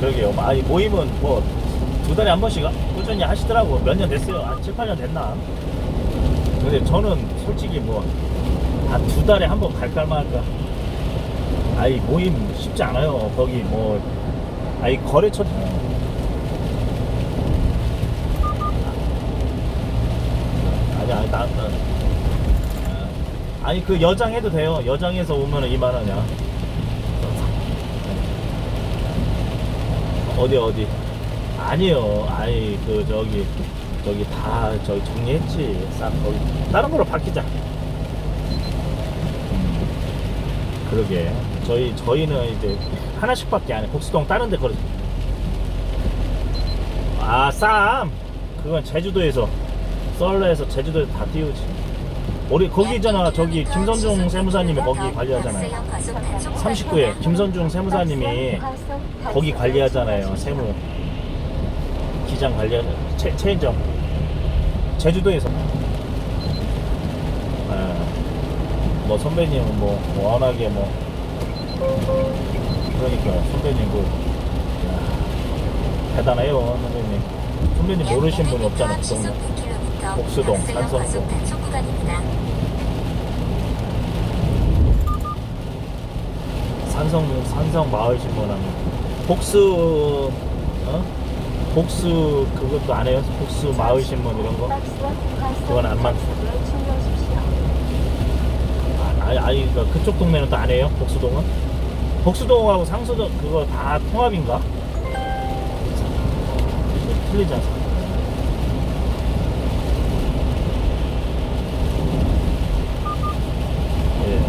그러게요. 아, 이 모임은 뭐 두 달에 한 번씩 꾸준히 하시더라고. 몇 년 됐어요. 한 7, 8년 됐나? 근데 저는 솔직히 뭐 한 두 달에 한 번 갈까 말까. 아이 모임 쉽지 않아요. 거기 뭐 아이 거래처 아니 아니 나, 나 아니 그 여장 해도 돼요. 여장에서 오면은 2만 원이야. 어디 어디? 아니요. 아니 그 저기 저기 다 저기 정리했지. 싹 거기 다른 거로 바뀌자. 음, 그러게. 저희 저희는 이제 하나씩밖에 안 해. 복수동 다른 데 걸어. 아 쌈. 그건 제주도에서 썰러에서 제주도에 다 띄우지. 우리 거기 있잖아. 저기 김선중 세무사님이 거기 관리하잖아요. 39에 김선중 세무사님이 거기 관리하잖아요. 세무. 기장 관리하는 체, 체인점. 제주도에서. 아, 뭐 선배님은 뭐 워낙에 뭐. 그러니까 선배님 그 야, 대단해요 선배님. 선배님 모르신 분이 없잖아 그 동네 복수동, 산성동. 산성 산성 마을 신문하면 복수 어? 복수 그것도 안 해요? 복수 마을 신문 이런 거? 그건 안 맞죠. 아, 아니, 아니 그러니까 그쪽 동네는 또 안 해요? 복수동은? 복수동하고 상수동 그거 다 통합인가? 틀리지 않습니까? 예.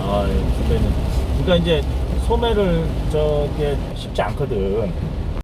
아무튼 그러니까 이제 소매를 저게 쉽지 않거든.